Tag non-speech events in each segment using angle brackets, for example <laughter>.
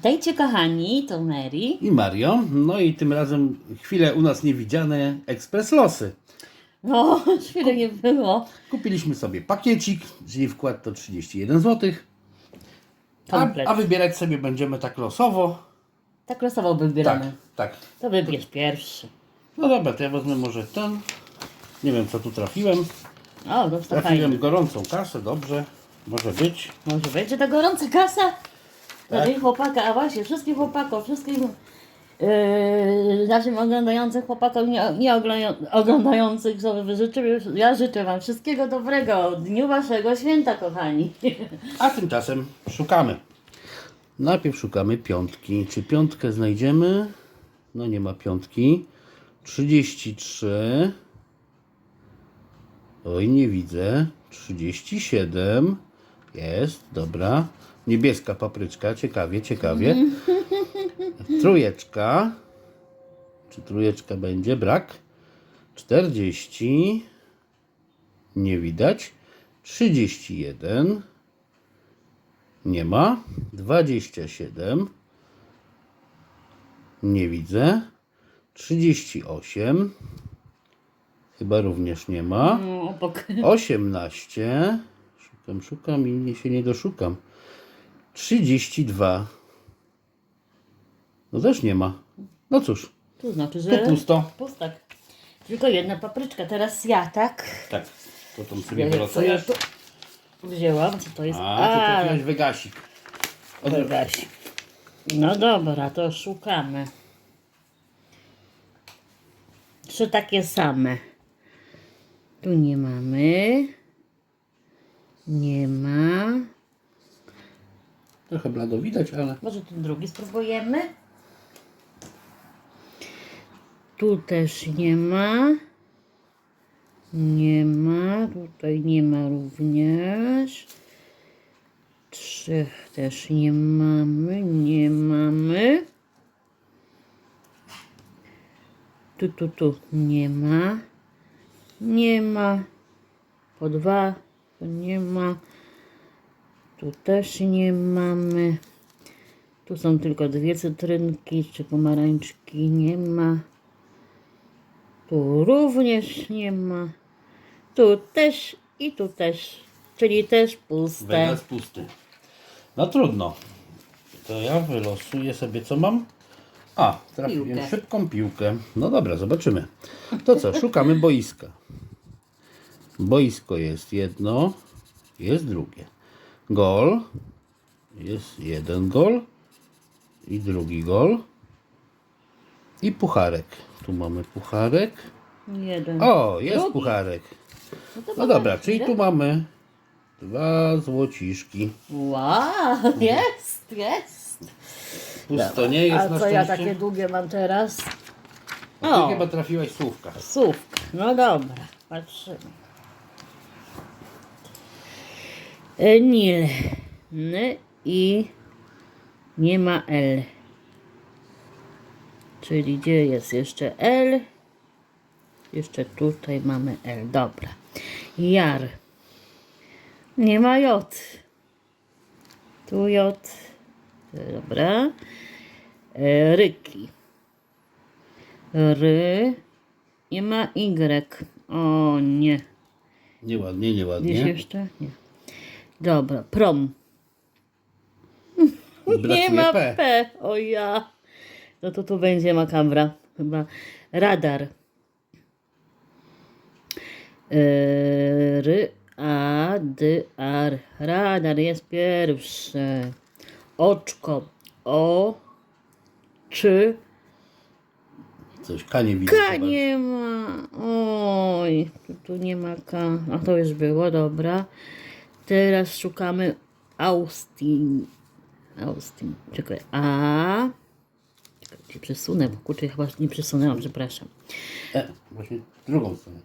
Witajcie kochani, to Mary. i Mario. No i tym razem chwilę u nas niewidziane ekspres losy. No, <laughs> chwilę nie było. Kupiliśmy sobie pakiecik, czyli wkład to 31 zł. A, Komplet. a wybierać sobie będziemy tak losowo. Tak losowo Tak, wybieramy. tak. To wybierz pierwszy. No dobra, to ja wezmę może ten. Nie wiem co tu trafiłem. O, no to fajnie. Trafiłem gorącą kasę, dobrze. Może być. Może będzie ta gorąca kasa? Tak. chłopaka, a właśnie wszystkim chłopakom, wszystkim yy, naszym oglądającym chłopakom, nie, nie ogląda- oglądających, sobie życzymy, ja życzę Wam wszystkiego dobrego dniu Waszego święta, kochani. A tymczasem szukamy. Najpierw szukamy piątki. Czy piątkę znajdziemy? No nie ma piątki. 33. Oj, nie widzę. 37. Jest, dobra. Niebieska papryczka, ciekawie, ciekawie. <laughs> Trójeczka. Czy trójeczka będzie? Brak. 40. Nie widać. 31. Nie ma. 27. Nie widzę. 38. Chyba również nie ma. No, obok. 18. Szukam, szukam i się nie doszukam. 32. No też nie ma. No cóż, To znaczy, że tu pusto. pustak. Tylko jedna papryczka, teraz ja, tak? Tak, to tam Ja, sobie co ja wylosujesz. tu wzięłam, co to jest? A, ty trafiłeś wygasik. Od... Weź. No dobra, to szukamy. Trzy takie same. Tu nie mamy. Nie ma. Trochę blado widać, ale... Może ten drugi spróbujemy. Tu też nie ma. Nie ma. Tutaj nie ma również. Trzech też nie mamy. Nie mamy. Tu, tu, tu nie ma. Nie ma. Po dwa. Tu nie ma. Tu też nie mamy. Tu są tylko dwie cytrynki czy pomarańczki. Nie ma. Tu również nie ma. Tu też i tu też. Czyli też puste. Wegas pusty. No trudno. To ja wylosuję sobie, co mam. A, trafiłem Piłkę. szybką piłkę. No dobra, zobaczymy. To co, szukamy boiska. Boisko jest jedno, jest drugie. Gol. Jest jeden gol i drugi gol. I pucharek. Tu mamy pucharek. Jeden. O, jest Drugi. pucharek. No, No dobra, czyli tu mamy dwa złociszki. Wow, jest, jest. Pusto nie jest A na co ja szczęście. takie długie mam teraz? Ty O. chyba trafiłaś słówka. Słówka. No dobra, patrzymy. E, Nil. N i nie ma L. Czyli gdzie jest jeszcze L? Jeszcze tutaj mamy L. Dobra. Jar. Nie ma J. Tu J. Dobra. E, Ryki. Ry. Nie ma Y. O nie. Nieładnie, Gdzieś nieładnie. jeszcze? Nie. Dobra, prom. Nie ma P. P. O ja. No to tu będzie makabra. Chyba radar. Yy, Ry, a, dy, ar. Radar jest pierwszy. Oczko. O, czy. Coś K nie widzę. K nie ma. Oj, tu, tu nie ma K. A to już było, dobra. Teraz szukamy Austin. Austin. Czekaj. A. Czekaj, cię przesunę, bo kurczę, chyba nie przesunęłam, przepraszam. E, właśnie drugą stronę.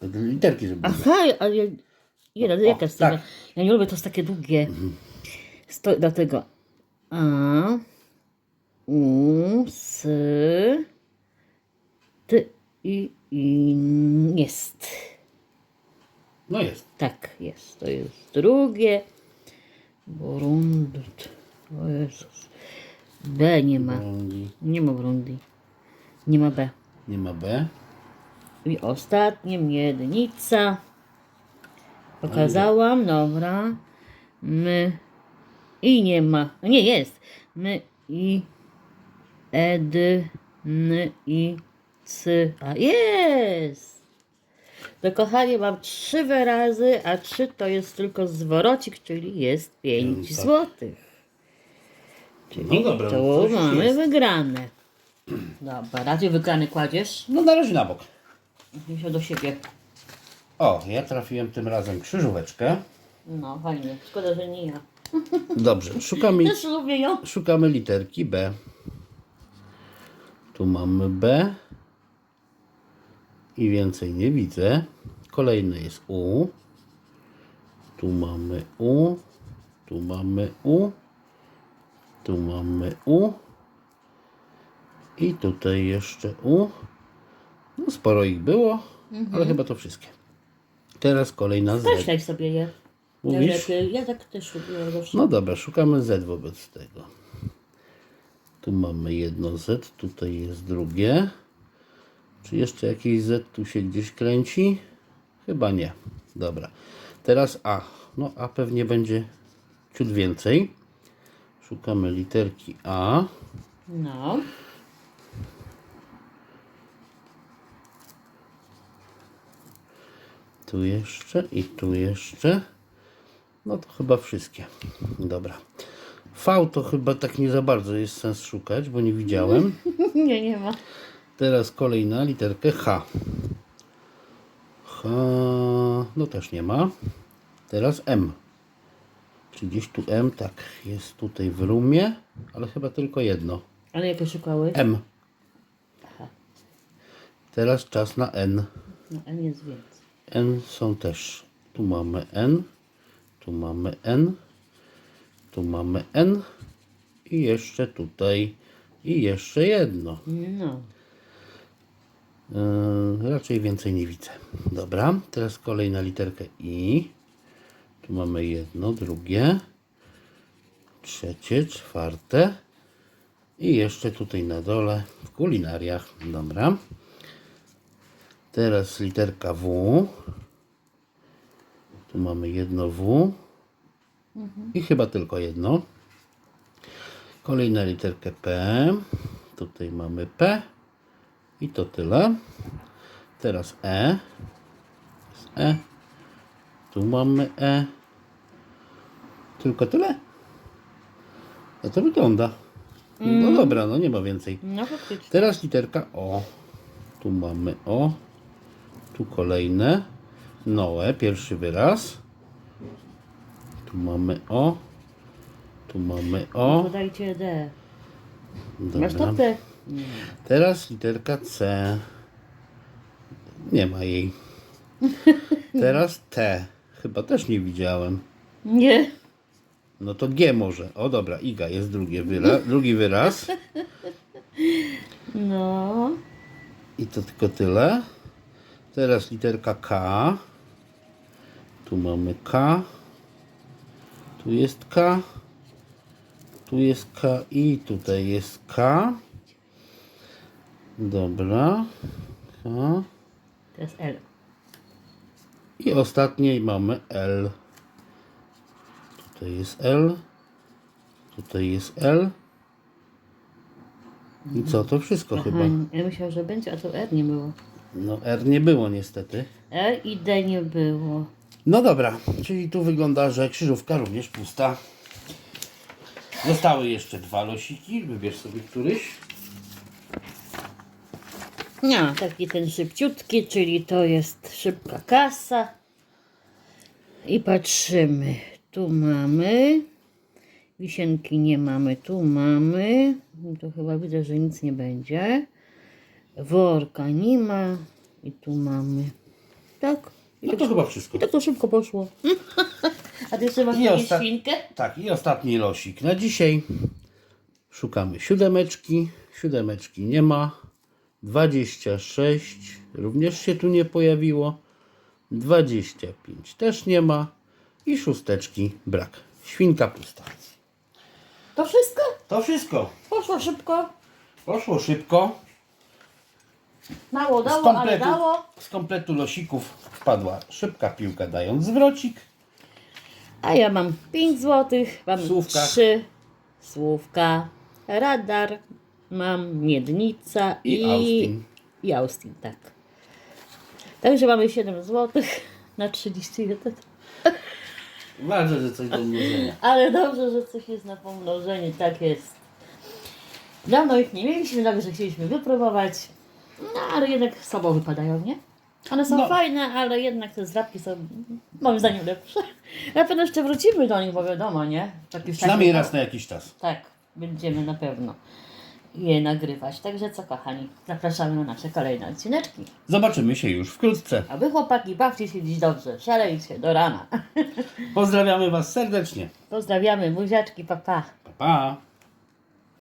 To te literki, żeby. Aha, ale ja, jeden, jaka jest tak. Ja nie lubię, to jest takie długie. Sto, dlatego A, U, S, T, I, I, jest. No jest. Tak, jest. To jest drugie. Borund. O Jezus. B nie ma. Brundi. Nie ma Brundi. Nie ma B. Nie ma B. I ostatnie miednica. Pokazałam, dobra. My i nie ma. Nie jest. My i ed n i c a jest. To kochanie mam trzy wyrazy, a trzy to jest tylko zwrocik, czyli jest pięć tak. złotych. Czyli No dobra, to coś mamy jest. wygrane. Dobra, razie wygrany kładziesz. No na razie na bok. Musiał do siebie. O, ja trafiłem tym razem krzyżóweczkę. No, fajnie. Szkoda, że nie ja. Dobrze, <laughs> szukamy, Też lubię ją. szukamy literki B. Tu mamy B. I więcej nie widzę. Kolejny jest U. Tu mamy U. Tu mamy U. Tu mamy U. I tutaj jeszcze U. No sporo ich było, ale chyba to wszystkie. Teraz kolejna Z. Skreślaj sobie je. Mówisz? Ja tak też lubię. No dobra, szukamy Z wobec tego. Tu mamy jedno Z, tutaj jest drugie. Czy jeszcze jakieś Z tu się gdzieś kręci? Chyba nie. Dobra. Teraz A. No A pewnie będzie ciut więcej. Szukamy literki A. No. Tu jeszcze i tu jeszcze. No to chyba wszystkie. Dobra. V to chyba tak nie za bardzo jest sens szukać, bo nie widziałem. <laughs> nie, nie ma. Teraz kolej na literkę H. H. No też nie ma. Teraz M. Czy gdzieś tu M? Tak, jest tutaj w rumie, ale chyba tylko jedno. Ale jakie szukałeś? M. Teraz czas na N. No, N jest więcej. N są też. Tu mamy N. Tu mamy N. Tu mamy N. I jeszcze tutaj. I jeszcze jedno. No. Yy, raczej więcej nie widzę. Dobra, teraz kolej na literkę I. Tu mamy jedno, drugie, trzecie, czwarte i jeszcze tutaj na dole w kulinariach. Dobra. Teraz literka W. Tu mamy jedno W i chyba tylko jedno. Kolej na literkę P. Tutaj mamy P. I to tyle. Teraz E. Jest E. Tu mamy E. Tylko tyle? A to wygląda. No dobra, no nie ma więcej. No faktycznie. Teraz literka O. Tu mamy O. Tu kolejne. Noe, pierwszy wyraz. Tu mamy O. Tu mamy O. Podajcie D. Masz Dobra. to D? Teraz literka C. Nie ma jej. <laughs> Teraz T. Chyba też nie widziałem. Nie. No to G może. O dobra, Iga jest drugie wyra <laughs> drugi wyraz. No. I to tylko tyle. Teraz literka K. Tu mamy K. Tu jest K. Tu jest K i tutaj jest K. Dobra. K. Teraz L. I ostatniej mamy L. Tutaj jest L. Tutaj jest L. I co, to wszystko chyba. Aha, ja myślałam, że będzie, a to R nie było. No R nie było niestety. R i D nie było. No dobra, czyli tu wygląda, że krzyżówka również pusta. Zostały jeszcze dwa losiki, wybierz sobie któryś. No, taki ten szybciutki, czyli to jest szybka kasa. I patrzymy. Tu mamy. Wisienki nie mamy, tu mamy. No To chyba widzę, że nic nie będzie. Worka nie ma. I tu mamy. Tak. I No tak, to chyba wszystko. i tak to szybko poszło. <laughs> A ty jeszcze masz I osta- świnkę? Tak, i ostatni losik na dzisiaj. Szukamy siódemeczki. Siódemeczki nie ma. 26 również się tu nie pojawiło. 25 też nie ma. I szósteczki brak. Świnka pusta. To wszystko? To wszystko. Poszło szybko. Poszło szybko. Mało Z dało, ale kompletu, dało. z kompletu losików wpadła szybka piłka dając zwrocik. A ja mam 5 złotych, mam Słówka. 3 słówka, radar, mam miednica I i, Austin. i Austin, tak. Także mamy 7 złotych na 31. Ważne, że coś do mnożenia. Ale dobrze, że coś jest na pomnożenie, tak jest. Dawno ich nie mieliśmy, także chcieliśmy wypróbować. No ale jednak słabo wypadają, nie? One są No. fajne, ale jednak te zdrabki są moim zdaniem lepsze. Na pewno jeszcze wrócimy do nich, bo wiadomo, nie? Tak już Przynajmniej tak- raz na jakiś czas. Tak, będziemy na pewno je nagrywać. Także co kochani, zapraszamy na nasze kolejne odcineczki. Zobaczymy się już wkrótce. A wy chłopaki, bawcie się dziś dobrze, szalejcie do rana. Pozdrawiamy Was serdecznie. Pozdrawiamy, buziaczki, papa. Pa. Pa, pa.